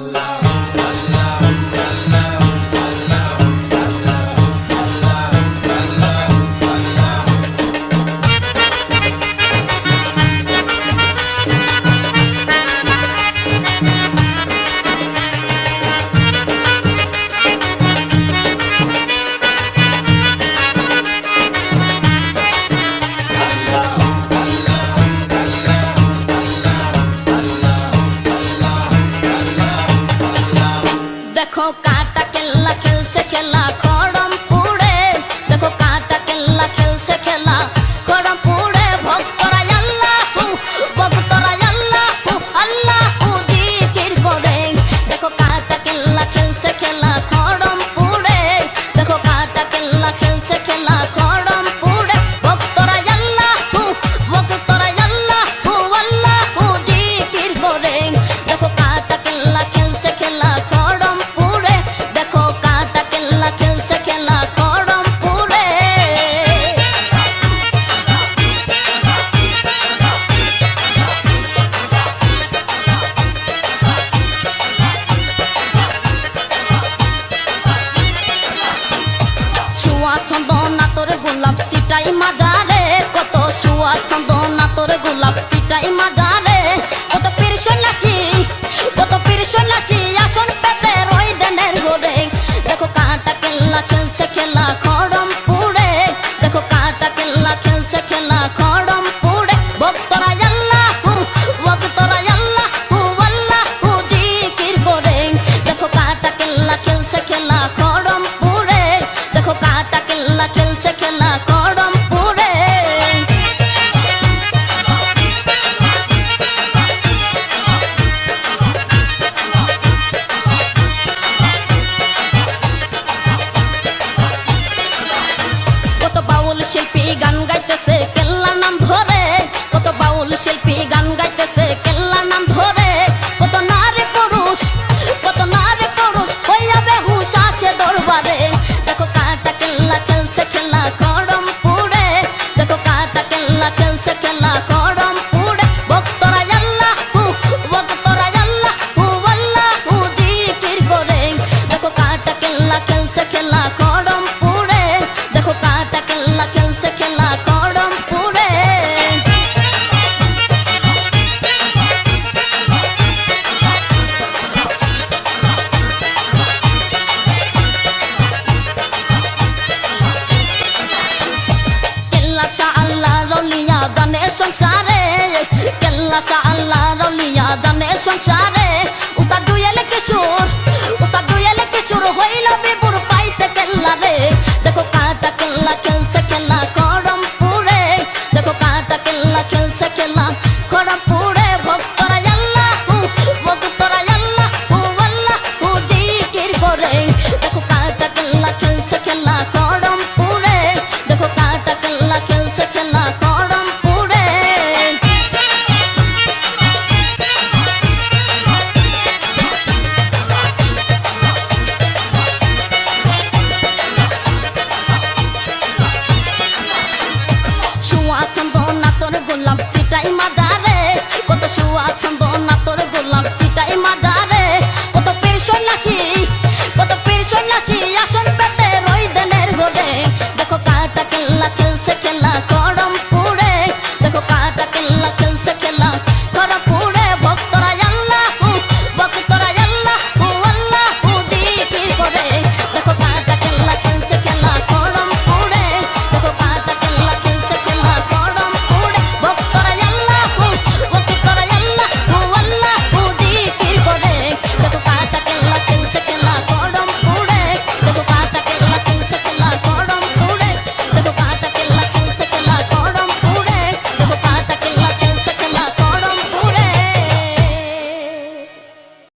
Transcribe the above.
Allah खो काटा खेला खेल से खेला खो। ছন্দ না তোর গোলাপ চিটাই মাজা সংসারে কেল্লা সাল্লা রলিয়া জানে সংসার।